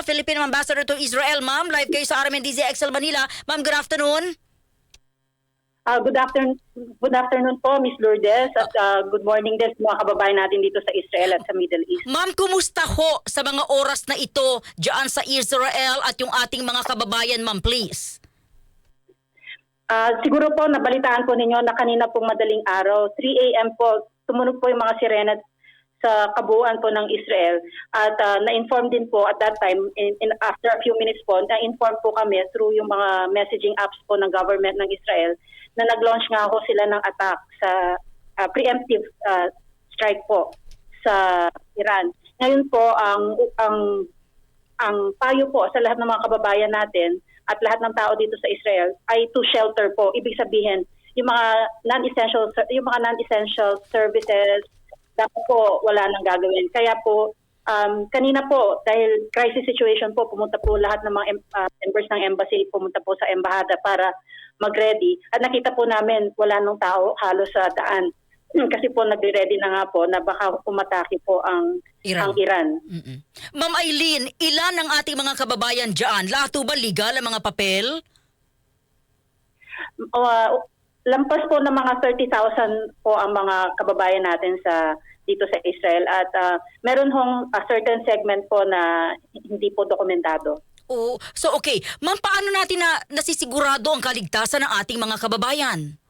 Manila, Philippine Ambassador to Israel. Ma'am, live kayo sa RMNDZ XL Manila. Ma'am, good afternoon. Ah, good afternoon, good afternoon po, Miss Lourdes, at ah, good morning din sa mga kababayan natin dito sa Israel at sa Middle East. Ma'am, kumusta ho sa mga oras na ito dyan sa Israel at yung ating mga kababayan, ma'am, please? Ah, siguro po, nabalitaan po ninyo na kanina pong madaling araw, 3 a.m. po, tumunog po yung mga sirena sa kabuuan po ng Israel. At ah, na-inform din po at that time, in, in- after a few minutes po, na-inform po kami through yung mga messaging apps po ng government ng Israel na nag-launch nga ho sila ng attack sa ah, preemptive ah, strike po sa Iran. Ngayon po, ang ang ang payo po sa lahat ng mga kababayan natin at lahat ng tao dito sa Israel ay to shelter po. Ibig sabihin, yung mga non-essential yung mga non-essential services dapat po wala nang gagawin. Kaya po um, kanina po dahil crisis situation po pumunta po lahat ng mga em- ah, members ng embassy pumunta po sa embahada para mag-ready at nakita po namin wala nang tao halos sa daan. Kasi po nagre-ready na nga po na baka umatake po ang Iran. ang Iran. Mm-mm. Ma'am Eileen, ilan ang ating mga kababayan dyan? Lahat ba legal ang mga papel? uh, lampas po ng mga 30,000 po ang mga kababayan natin sa dito sa Israel at uh, meron hong a certain segment po na hindi po dokumentado. Oo. So okay, ma'am, paano natin na nasisigurado ang kaligtasan ng ating mga kababayan?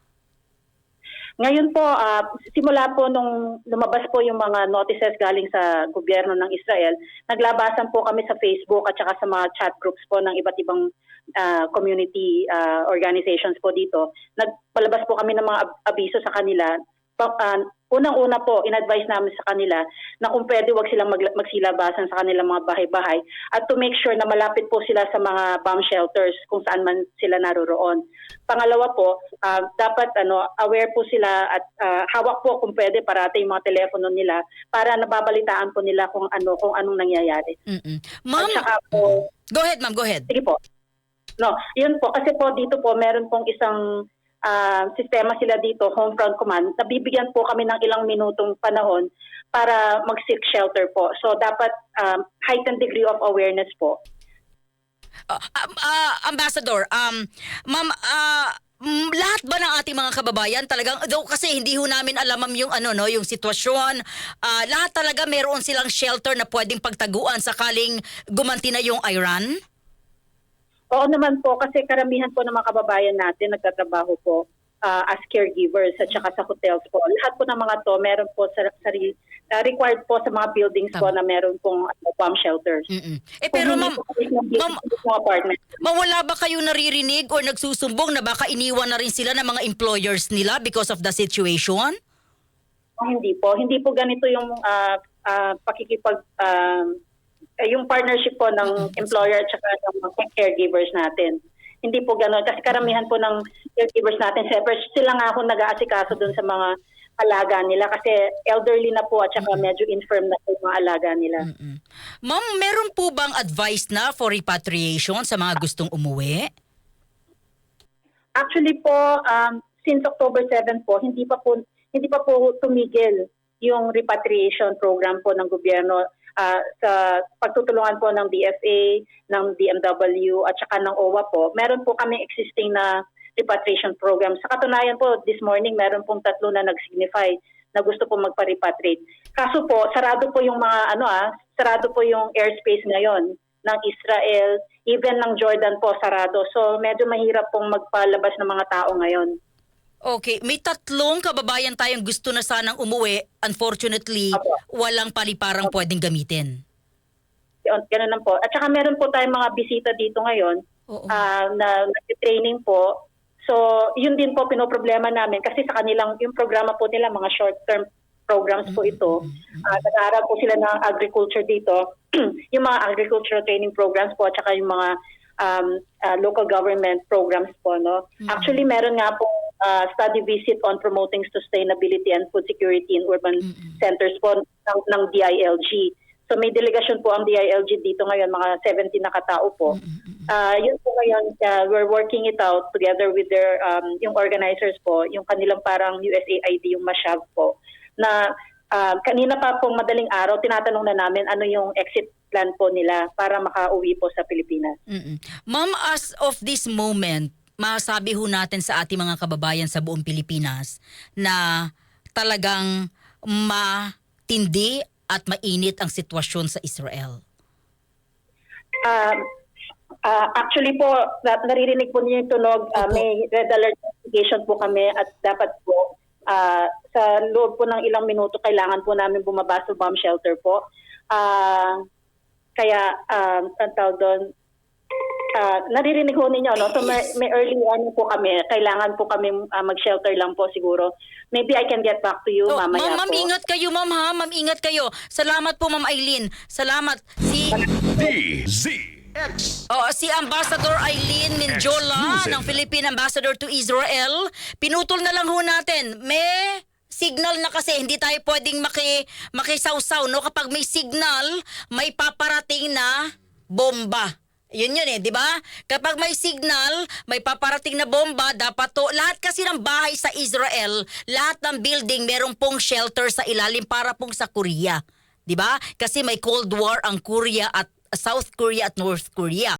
Ngayon po, ah, simula po nung lumabas po yung mga notices galing sa gobyerno ng Israel, naglabasan po kami sa Facebook at saka sa mga chat groups po ng iba't ibang ah, community ah, organizations po dito. Nagpalabas po kami ng mga ab- abiso sa kanila. Ah, Unang-una po, in-advise namin sa kanila na kung pwede wag silang mag- magsilabasan sa kanilang mga bahay-bahay at to make sure na malapit po sila sa mga bomb shelters kung saan man sila naroroon. Pangalawa po, ah, dapat ano aware po sila at ah, hawak po kung pwede parati yung mga telepono nila para nababalitaan po nila kung ano kung anong nangyayari. Mm-mm. At Ma'am, saka po, go ahead, ma'am, go ahead. sige po. No, yun po kasi po dito po meron pong isang ah, sistema sila dito, home front command. Nabibigyan po kami ng ilang minutong panahon para mag-seek shelter po. So dapat um, heightened degree of awareness po. Uh, um, uh, Ambassador, um, ma'am, uh, lahat ba ng ating mga kababayan talagang though kasi hindi ho namin alam ma'am, yung ano no yung sitwasyon ah, lahat talaga meron silang shelter na pwedeng pagtaguan sakaling gumanti na yung Iran Oo naman po, kasi karamihan po ng mga kababayan natin nagtatrabaho po ah, as caregivers at saka sa hotels po. Lahat po ng mga to, meron po sa, sa ah, required po sa mga buildings po Tama. na meron pong ano, bomb shelters. Mm-mm. eh pero ma'am po kayo ma'am apartment. mawala ba kayong naririnig or nagsusumbong na baka iniwan na rin sila ng mga employers nila because of the situation Oh, hindi po. Hindi po ganito yung ah, ah, pakikipag eh, yung partnership po ng employer at saka ng mga caregivers natin. Hindi po gano'n. Kasi karamihan po ng caregivers natin, siyempre sila nga ako nag-aasikaso dun sa mga alaga nila kasi elderly na po at saka medyo infirm na po yung mga alaga nila. Mm-mm. ma'am meron po bang advice na for repatriation sa mga gustong umuwi Actually po, um, since October 7 po, hindi pa po hindi pa po tumigil yung repatriation program po ng gobyerno ah, sa pagtutulungan po ng DFA, ng DMW at saka ng OWA po. Meron po kami existing na repatriation program. Sa katunayan po, this morning meron pong tatlo na nag-signify na gusto po magpa-repatriate. Kaso po, sarado po yung mga ano ah, sarado po yung airspace ngayon ng Israel, even ng Jordan po sarado. So medyo mahirap pong magpalabas ng mga tao ngayon. Okay, may tatlong kababayan tayong gusto na sanang umuwi. Unfortunately, Apo. walang paliparang pwedeng gamitin. Yun, Ganun lang po. At saka meron po tayong mga bisita dito ngayon Oo. ah, na nag-training po. So, yun din po pinoproblema namin kasi sa kanilang, yung programa po nila, mga short-term programs po ito. Ah, nag-aaral po sila ng agriculture dito. yung mga agricultural training programs po at saka yung mga um, ah, local government programs po. No? Actually, meron nga po ah, study visit on promoting sustainability and food security in urban centers po ng, ng DILG. So may delegasyon po ang DILG dito ngayon, mga 70 na katao po. Ah, yun po ngayon, ah, we're working it out together with their, um, yung organizers po, yung kanilang parang USAID, yung MASHAV po, na ah, kanina pa pong madaling araw, tinatanong na namin ano yung exit plan po nila para makauwi po sa Pilipinas. Mm-mm. Ma'am, as of this moment, masabi ho natin sa ating mga kababayan sa buong Pilipinas na talagang matindi at mainit ang sitwasyon sa Israel. Um, ah, actually po, na- naririnig po niyo yung tunog, Opo. may red alert notification po kami at dapat po ah, sa loob po ng ilang minuto kailangan po namin bumaba sa bomb shelter po. Ah, kaya, um, ang tawag doon, ah, naririnig ho ninyo, no? So may, may early warning po kami. Kailangan po kami ah, mag-shelter lang po siguro. Maybe I can get back to you Oh, mamaya ma'am, ma'am, po. ingat kayo, ma'am, ha? Ma'am, ingat kayo. Salamat po, ma'am Eileen. Salamat. Si DZX. Oh, si Ambassador Eileen Minjola Exclusive. ng Philippine Ambassador to Israel. Pinutol na lang ho natin. May signal na kasi hindi tayo pwedeng maki makisawsaw no kapag may signal may paparating na bomba. Yun yun eh, di ba? Kapag may signal, may paparating na bomba, dapat to, lahat kasi ng bahay sa Israel, lahat ng building, merong pong shelter sa ilalim para pong sa Korea. Di ba? Kasi may Cold War ang Korea at South Korea at North Korea.